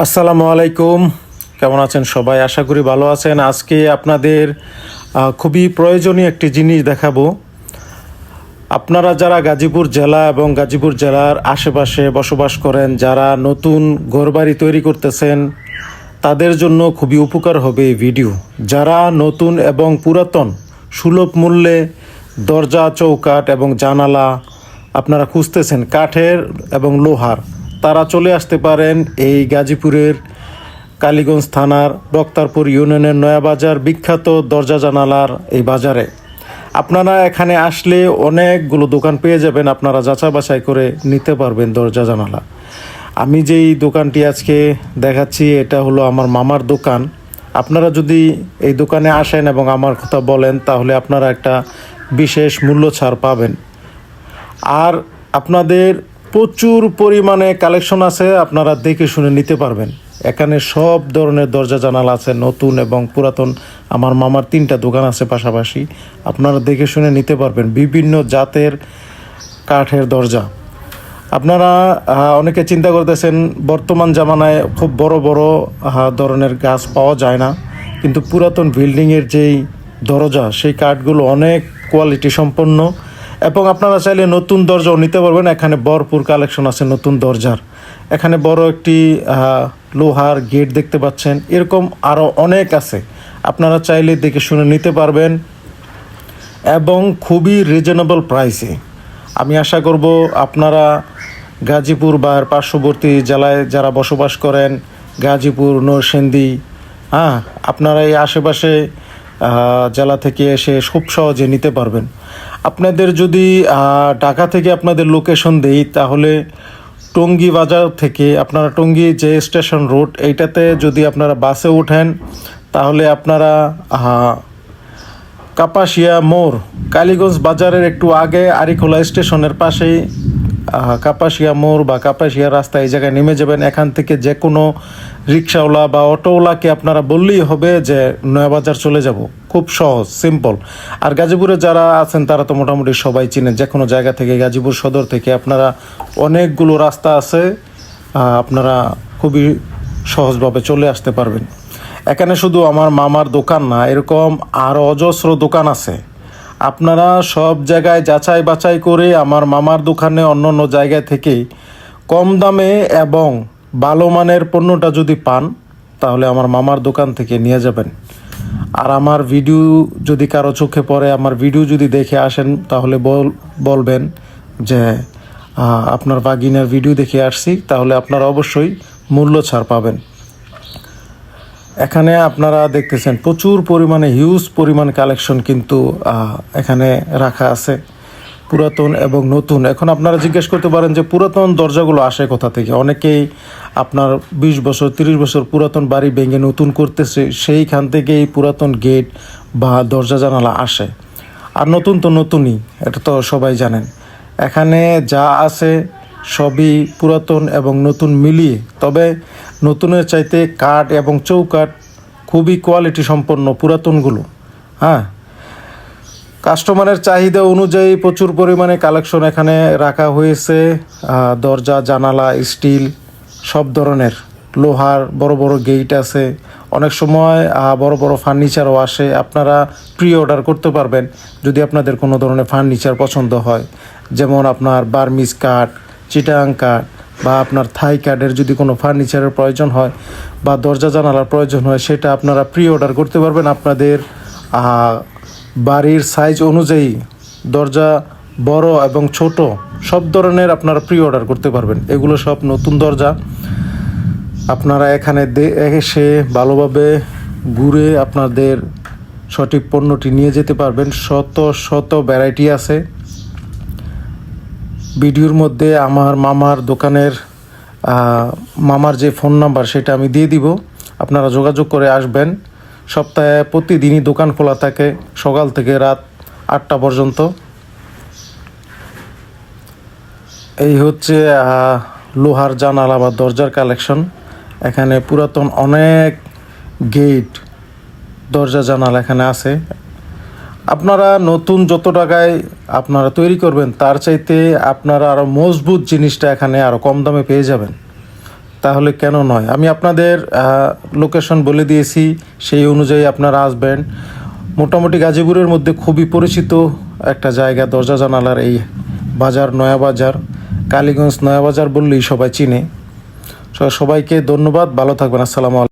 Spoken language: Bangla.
আসসালামু আলাইকুম। কেমন আছেন সবাই? আশা করি ভালো আছেন। আজকে আপনাদের খুবই প্রয়োজনীয় একটি জিনিস দেখাবো। আপনারা যারা গাজীপুর জেলা এবং গাজীপুর জেলার আশেপাশে বসবাস করেন, যারা নতুন ঘরবাড়ি তৈরি করতেছেন, তাদের জন্য খুবই উপকার হবে এই ভিডিও। যারা নতুন এবং পুরাতন, সুলভ মূল্যে দরজা, চৌকাঠ এবং জানালা আপনারা খুঁজতেছেন, কাঠের এবং লোহার। তারা চলে আসতে পারেন এই গাজীপুরের কালীগঞ্জ থানার বক্তারপুর ইউনিয়নের নয়াবাজার বিখ্যাত দরজা জানালার এই বাজারে। আপনারা এখানে আসলে অনেকগুলো দোকান পেয়ে যাবেন, আপনারা যাচাই বাছাই করে নিতে পারবেন দরজা জানালা। আমি যেই দোকানটি আজকে দেখাচ্ছি, এটা হলো আমার মামার দোকান। আপনারা যদি এই দোকানে আসেন এবং আমার কথা বলেন, তাহলে আপনারা একটা বিশেষ মূল্য ছাড় পাবেন। আর আপনাদের প্রচুর পরিমাণে কালেকশন আছে, আপনারা দেখে শুনে নিতে পারবেন। এখানে সব ধরনের দরজা জানালা আছে, নতুন এবং পুরাতন। আমার মামার তিনটা দোকান আছে পাশাপাশি। আপনারা দেখে শুনে নিতে পারবেন বিভিন্ন জাতের কাঠের দরজা। আপনারা অনেকে চিন্তা করতেছেন, বর্তমান জামানায় খুব বড় বড় ধরনের গাছ পাওয়া যায় না। কিন্তু পুরাতন বিল্ডিংয়ের যেই দরজা, সেই কাঠগুলো অনেক কোয়ালিটি সম্পন্ন। এবং আপনারা চাইলে নতুন দরজাও নিতে পারবেন। এখানে ভরপুর কালেকশন আছে নতুন দরজার। এখানে বড় একটি লোহার গেট দেখতে পাচ্ছেন। এরকম আরও অনেক আছে। আপনারা চাইলে দেখে শুনে নিতে পারবেন। এবং খুবই রিজনেবল প্রাইসে আমি আশা করব আপনারা গাজীপুর বা পার্শ্ববর্তী জেলায় যারা বসবাস করেন, গাজীপুর, নরসিংদী হ্যাঁ আপনারা এই আশেপাশে জেলা থেকে এসে খুব সহজে নিতে পারবেন। আপনাদের যদি ঢাকা থেকে আপনাদের লোকেশন দেই, তাহলে টঙ্গী বাজার থেকে আপনারা টঙ্গী যে স্টেশন রোড এইটাতে যদি আপনারা বাসে ওঠেন তাহলে আপনারা কাপাসিয়া মোড়, কালীগঞ্জ বাজারের একটু আগে আরিখোলা স্টেশনের পাশেই কাপাসিয়া মোড় বা কাপাসিয়া রাস্তা এই জায়গায় নেমে যাবেন। এখান থেকে যে কোনো রিক্সাওয়ালা বা অটোওয়ালাকে আপনারা বললেই হবে যে নয়াবাজার চলে যাব। খুব সহজ, সিম্পল। আর গাজীপুরে যারা আছেন, তারা তো মোটামুটি সবাই চিনেন যে কোনো জায়গা থেকে, গাজীপুর সদর থেকে আপনারা অনেকগুলো রাস্তা আছে আপনারা খুবই সহজভাবে চলে আসতে পারবেন। এখানে শুধু আমার মামার দোকান না, এরকম আরও অজস্র দোকান আছে। আপনারা সব জায়গায় যাচাই বাছাই করে আমার মামার দোকানে অন্য অন্য জায়গায় থেকে কম দামে এবং ভালো মানের পণ্যটা যদি পান, তাহলে আমার মামার দোকান থেকে নিয়ে যাবেন। আর আমার ভিডিও যদি কারও চোখে পড়ে, আমার ভিডিও যদি দেখে আসেন, তাহলে বল, বলবেন যে আপনার বাগিনার ভিডিও দেখে আসছি, তাহলে আপনারা অবশ্যই মূল্য ছাড় পাবেন। এখানে আপনারা দেখতেছেন প্রচুর পরিমাণে হিউজ পরিমাণ কালেকশন কিন্তু এখানে রাখা আছে, পুরাতন এবং নতুন। এখন আপনারা জিজ্ঞেস করতে পারেন যে পুরাতন দরজাগুলো আসে কোথা থেকে? অনেকেই আপনার বিশ বছর, তিরিশ বছর পুরাতন বাড়ি ভেঙে নতুন করতেছে, সেইখান থেকেই পুরাতন গেট বা দরজা জানালা আসে। আর নতুন তো নতুনই, এটা তো সবাই জানেন। এখানে যা আছে সবই পুরাতন এবং নতুন মিলিয়ে, তবে নতুনের চাইতে কাঠ এবং চৌকাঠ খুবই কোয়ালিটি সম্পন্ন পুরাতনগুলো। হ্যাঁ কাস্টমারের চাহিদা অনুযায়ী প্রচুর পরিমাণে কালেকশন এখানে রাখা হয়েছে দরজা, জানালা স্টিল সব ধরনের। লোহার বড় বড় গেট আছে। অনেক সময় বড় বড় ফার্নিচারও আসে। আপনারা প্রি অর্ডার করতে পারবেন যদি আপনাদের কোনো ধরনের ফার্নিচার পছন্দ হয়। যেমন আপনার বার্মিস কাঠ চিটাং কাঠ বা আপনার থাই কাঠের যদি কোনো ফার্নিচারের প্রয়োজন হয় বা দরজা জানালার প্রয়োজন হয়, সেটা আপনারা প্রি অর্ডার করতে পারবেন। আপনাদের বাড়ির সাইজ অনুযায়ী দরজা বড় এবং ছোট সব ধরনের আপনারা প্রি অর্ডার করতে পারবেন। এগুলো সব নতুন দরজা। আপনারা এখানে এসে ভালোভাবে ঘুরে আপনাদের সঠিক পণ্যটি নিয়ে যেতে পারবেন। শত শত ভ্যারাইটি আছে। ভিডিওর মধ্যে আমার মামার দোকানের মামার যে ফোন নাম্বার সেটা আমি দিয়ে দিব। আপনারা যোগাযোগ করে আসবেন। সপ্তাহে প্রতিদিনই দোকান খোলা থাকে সকাল থেকে রাত আটটা পর্যন্ত। এই হচ্ছে লোহার জানালা বা দরজার কালেকশন। এখানে পুরাতন অনেক গেট, দরজা জানালা এখানে আছে। আপনারা নতুন যত টাকায় আপনারা তৈরি করবেন, তার চাইতে আপনারা আরও মজবুত জিনিসটা এখানে আরও কম দামে পেয়ে যাবেন। তাহলে কেন নয়? আমি আপনাদের লোকেশন বলে দিয়েছি, সেই অনুযায়ী আপনারা আসবেন। মোটামুটি গাজীপুরের মধ্যে খুবই পরিচিত একটা জায়গা, দরজা জানালার এই বাজার, নয়া বাজার, কালীগঞ্জ নয়া বাজার বললেই সবাই চিনে। সবাইকে ধন্যবাদ, ভালো থাকবেন, আসসালামু আলাইকুম।